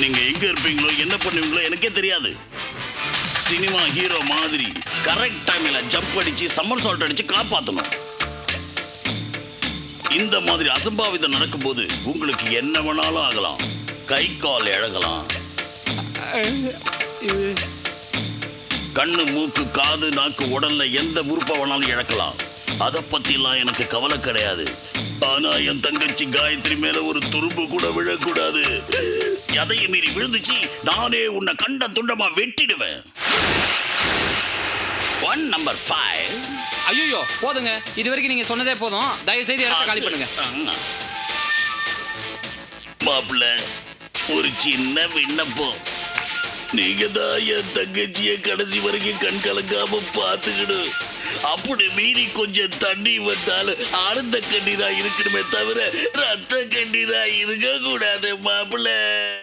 நீங்க எங்க இருப்பீங்களோ என்ன பண்ணுவீங்களோ எனக்கே தெரியாது. சினிமா ஹீரோ மாதிரி கரெக்ட் டைம்ல ஜம்ப் அடிச்சு சம்மர் சால்ட் அடிச்சு காப்பாத்தணும். இந்த மாதிரி அசம்பாவிதம் நடக்கும்போது உங்களுக்கு என்ன வேணாலும் ஆகலாம். கை கால் இழகலாம் கண்ணு மூக்கு காது நாக்கு உடல்ல எந்த உறுப்பை வேணாலும் இழக்கலாம். அதை பத்திலாம் எனக்கு கவலை கிடையாது. ஆனா என் தங்கச்சி காயத்ரி மேல ஒரு துரும்பு கூட விழக்கூடாது. எதையும் மீறி விழுந்துச்சு? நானே உன்னை கண்ட துண்டமா வெட்டிடுவேன். ஒன் நம்பர் ஃபைவ் ஐயோ போதுங்க. இது வரைக்கும் நீங்க சொன்னதே போதும். தயவு செய்து இடத்த காலி பண்ணுங்க. மாப்பிள்ள ஒரு சின்ன விண்ணப்பம். நீங்க தான் என் தங்கச்சிய கடைசி வரைக்கும் கண் கலக்காம பாத்துக்கணும் அப்படி மீறி கொஞ்சம் தண்ணி வந்தாலும் ஆனந்த கண்ணீரா இருக்கணுமே தவிர ரத்த கண்ணீரா இருக்க கூடாது மாப்பிள்ள.